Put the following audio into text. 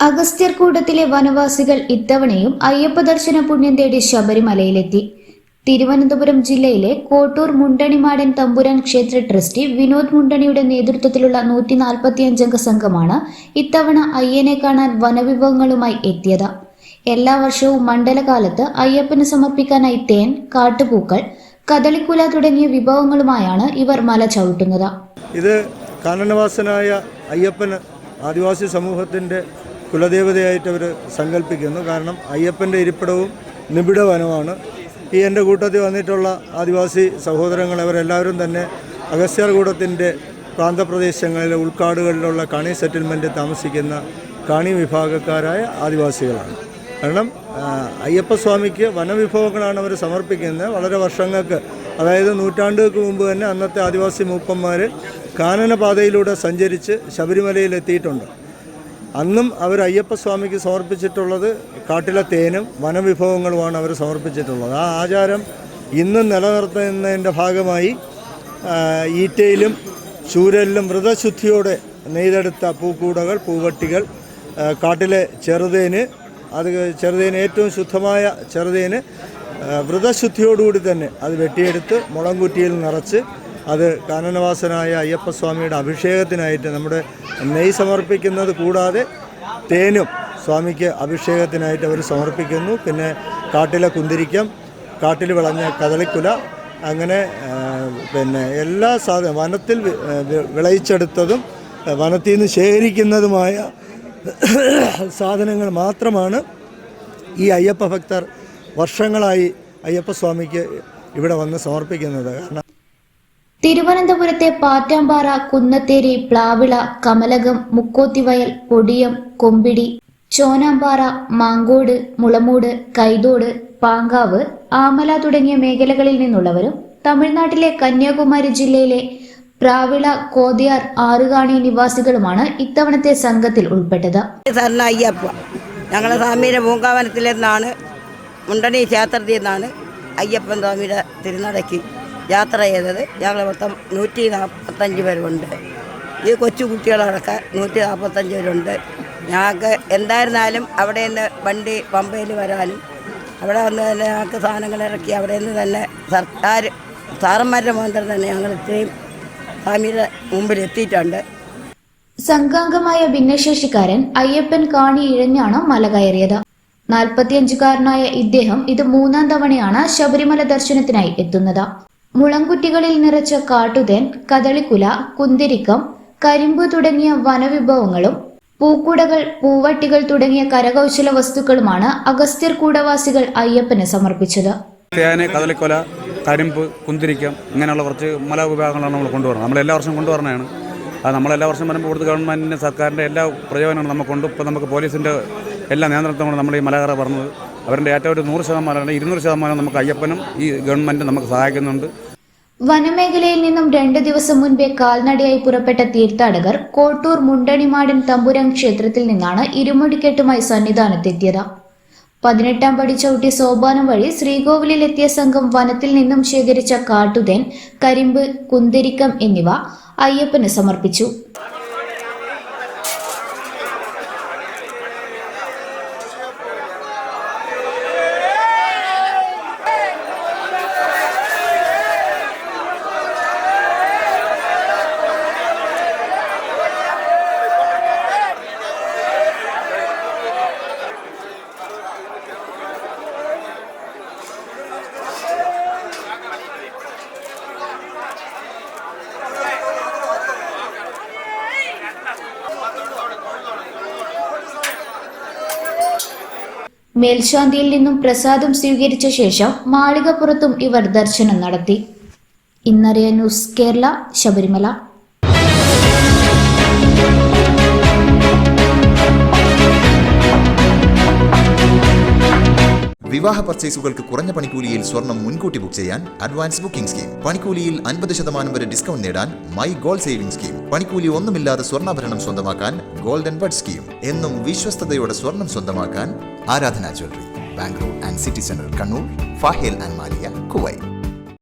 അഗസ്ത്യർകൂടത്തിലെ വനവാസികൾ ഇത്തവണയും അയ്യപ്പ ദർശന പുണ്യം തേടി ശബരിമലയിലെത്തി. തിരുവനന്തപുരം ജില്ലയിലെ കോട്ടൂർ മുണ്ടണിമാടൻ തമ്പുരാൻ ക്ഷേത്ര ട്രസ്റ്റി വിനോദ് മുണ്ടണിയുടെ നേതൃത്വത്തിലുള്ള നൂറ്റി നാൽപ്പത്തിയഞ്ചംഗ സംഘമാണ് ഇത്തവണ അയ്യനെ കാണാൻ വനവിഭവങ്ങളുമായി എത്തിയത്. എല്ലാ വർഷവും മണ്ഡലകാലത്ത് അയ്യപ്പന് സമർപ്പിക്കാനായി തേൻ കാട്ടുപൂക്കൾ കദളിക്കുല തുടങ്ങിയ വിഭവങ്ങളുമായാണ് ഇവർ മല ചവിട്ടുന്നത്. ഇത് കാനനവാസനായ അയ്യപ്പന് ആദിവാസി സമൂഹത്തിന്റെ കുലദേവതയായിട്ട് അവർ സങ്കല്പിക്കുന്നു. കാരണം അയ്യപ്പന്റെ ഇരിപ്പിടവും നിബിഡ വനമാണ് ഈ എന്റെ കൂട്ടത്തിൽ വന്നിട്ടുള്ള ആദിവാസി സഹോദരങ്ങൾ അവരെല്ലാവരും തന്നെ അഗസ്ത്യർകൂടത്തിന്റെ പ്രാന്തപ്രദേശങ്ങളിലെ ഉൾക്കാടുകളിലുള്ള കാണി സെറ്റിൽമെന്റ് താമസിക്കുന്ന കാണി വിഭാഗക്കാരായ ആദിവാസികളാണ്. കാരണം അയ്യപ്പസ്വാമിക്ക് വനവിഭവങ്ങളാണ് അവർ സമർപ്പിക്കുന്നത്. വളരെ വർഷങ്ങൾക്ക് അതായത് നൂറ്റാണ്ടുകൾക്ക് മുമ്പ് തന്നെ അന്നത്തെ ആദിവാസി മൂപ്പന്മാർ കാനനപാതയിലൂടെ സഞ്ചരിച്ച് ശബരിമലയിൽ എത്തിയിട്ടുണ്ട്. അന്നും അവർ അയ്യപ്പസ്വാമിക്ക് സമർപ്പിച്ചിട്ടുള്ളത് കാട്ടിലെ തേനും വനവിഭവങ്ങളുമാണ് അവർ സമർപ്പിച്ചിട്ടുള്ളത്. ആ ആചാരം ഇന്നും നിലനിർത്തുന്നതിന്റെ ഭാഗമായി ഈറ്റയിലും ചൂരലിലും വ്രതശുദ്ധിയോടെ നെയ്തെടുത്ത പൂക്കൂടകൾ പൂവട്ടികൾ കാട്ടിലെ ചെറുതേന് അത് ചെറുതേന് ഏറ്റവും ശുദ്ധമായ ചെറുതേന് വ്രതശുദ്ധിയോടുകൂടി തന്നെ അത് വെട്ടിയെടുത്ത് മുളംകുറ്റിയിൽ നിറച്ച് അത് കാനനവാസനായ അയ്യപ്പസ്വാമിയുടെ അഭിഷേകത്തിനായിട്ട് നമ്മുടെ നെയ് സമർപ്പിക്കുന്നത് കൂടാതെ തേനും സ്വാമിക്ക് അഭിഷേകത്തിനായിട്ട് അവർ സമർപ്പിക്കുന്നു. പിന്നെ കാട്ടിലെ കുന്തിരിക്കം കാട്ടിൽ വിളഞ്ഞ കദളിക്കുല അങ്ങനെ പിന്നെ എല്ലാ സാധനം വനത്തിൽ വിളയിച്ചെടുത്തതും വനത്തിൽ നിന്ന് ശേഖരിക്കുന്നതുമായ സാധനങ്ങൾ മാത്രമാണ് ഈ അയ്യപ്പ ഭക്തർ വർഷങ്ങളായി അയ്യപ്പസ്വാമിക്ക് ഇവിടെ വന്ന് സമർപ്പിക്കുന്നത്. കാരണം തിരുവനന്തപുരത്തെ പാറ്റാമ്പാറ കുന്നത്തേരി പ്ലാവിള കമലകം മുക്കോത്തിവയൽ പൊടിയം കൊമ്പിടി ചോനാമ്പാറ മാങ്കോട് മുളമൂട് കൈതോട് പാങ്കാവ് ആമല തുടങ്ങിയ മേഖലകളിൽ നിന്നുള്ളവരും തമിഴ്നാട്ടിലെ കന്യാകുമാരി ജില്ലയിലെ പ്രാവിള കോതിയാർ ആറുകാണി നിവാസികളുമാണ് ഇത്തവണത്തെ സംഘത്തിൽ ഉൾപ്പെട്ടത്. ഞങ്ങളെ സ്വാമിയുടെ പൂങ്കാവനത്തിൽ നിന്നാണ് മുണ്ടണി ക്ഷേത്രത്തിൽ നിന്നാണ് അയ്യപ്പൻ സ്വാമിയുടെ തിരുനടയ്ക്ക് യാത്ര ചെയ്തത്. ഞങ്ങൾ മൊത്തം നൂറ്റി നാൽപ്പത്തഞ്ച് പേരുണ്ട്. ഈ കൊച്ചു കുട്ടികളടക്കം നൂറ്റി നാൽപ്പത്തഞ്ച് പേരുണ്ട്. ഞങ്ങൾക്ക് എന്തായിരുന്നാലും അവിടെ നിന്ന് വണ്ടി പമ്പയിൽ വരാനും അവിടെ വന്ന് തന്നെ ഞങ്ങൾക്ക് സാധനങ്ങൾ ഇറക്കി അവിടെ നിന്ന് തന്നെ സർക്കാർ സാറന്മാരുടെ മാത്രം തന്നെ ഞങ്ങൾ ഇത്രയും സ്വാമിയുടെ മുമ്പിൽ എത്തിയിട്ടുണ്ട്. സംഘാംഗമായ ഭിന്നശേഷിക്കാരൻ അയ്യപ്പൻ കാണി ഇഴഞ്ഞാണ് മല കയറിയത്. നാൽപ്പത്തിയഞ്ചുകാരനായ ഇദ്ദേഹം ഇത് മൂന്നാം തവണയാണ് ശബരിമല ദർശനത്തിനായി എത്തുന്നത്. മുളങ്കുറ്റികളിൽ നിറച്ച കാട്ടുതേൻ കദളിക്കുല കുന്തിരിക്കം കരിമ്പ് തുടങ്ങിയ വനവിഭവങ്ങളും പൂക്കുടകൾ പൂവട്ടികൾ തുടങ്ങിയ കരകൗശല വസ്തുക്കളുമാണ് അഗസ്ത്യർ കൂടവാസികൾ അയ്യപ്പന് സമർപ്പിച്ചത്. തേന് കദളിക്കൊല കരിമ്പ് കുന്തിരിക്കം ഇങ്ങനെയുള്ള കുറച്ച് മല വിഭാഗങ്ങളാണ് നമ്മൾ കൊണ്ടുവരുന്നത്. നമ്മൾ എല്ലാ വർഷവും കൊണ്ടുവരണതാണ് അത് നമ്മൾ എല്ലാ വർഷം വരുമ്പോൾ കൊടുത്ത് ഗവൺമെന്റിന്റെ സർക്കാരിന്റെ എല്ലാ പ്രയോജനങ്ങളും നമുക്കുണ്ട് കൊണ്ട് ഇപ്പോൾ നമുക്ക് പോലീസിന്റെ എല്ലാ നിയന്ത്രണത്തോടെ നമ്മൾ ഈ മലകറ പറഞ്ഞത് അവരുടെ ഏറ്റവും ഒരു നൂറ് ശതമാനം ഇരുന്നൂറ് ശതമാനം നമുക്ക് അയ്യപ്പനും ഈ ഗവൺമെന്റ് നമുക്ക് സഹായിക്കുന്നുണ്ട്. വനമേഖലയിൽ നിന്നും രണ്ട് ദിവസം മുൻപേ കാൽനടയായി പുറപ്പെട്ട തീർത്ഥാടകർ കോട്ടൂർ മുണ്ടണിമാടൻ തമ്പുരാൻ ക്ഷേത്രത്തിൽ നിന്നാണ് ഇരുമുടിക്കെട്ടുമായി സന്നിധാനത്തെത്തിയത്. പതിനെട്ടാം പടി ചവിട്ടി സോപാനം വഴി ശ്രീകോവിലിലെത്തിയ സംഘം വനത്തിൽ നിന്നും ശേഖരിച്ച കാട്ടുതേൻ കരിമ്പ് കുന്തിരിക്കം എന്നിവ അയ്യപ്പന് സമർപ്പിച്ചു. മേൽശാന്തിയിൽ നിന്നും പ്രസാദം സ്വീകരിച്ച ശേഷം മാളികപ്പുറത്തും ഇവർ ദർശനം നടത്തി. ഇന്നറിയ ന്യൂസ് കേരള ശബരിമല. വിവാഹ പർച്ചേസുകൾക്ക് കുറഞ്ഞ പണിക്കൂലിയിൽ സ്വർണം മുൻകൂട്ടി ബുക്ക് ചെയ്യാൻ അഡ്വാൻസ് ബുക്കിംഗ് സ്കീം പണിക്കൂലിയിൽ അൻപത് ശതമാനം വരെ ഡിസ്കൗണ്ട് നേടാൻ മൈ ഗോൾ സേവിംഗ് സ്കീം പണിക്കൂലി ഒന്നുമില്ലാതെ സ്വർണാഭരണം സ്വന്തമാക്കാൻ ഗോൾഡൻ ബഡ് സ്കീം എന്നും വിശ്വസ്തയോടെ സ്വർണം സ്വന്തമാക്കാൻ Aradhana jewellery. Bangalore and city centre Kannur Fahaheel and Maliya Kuwait.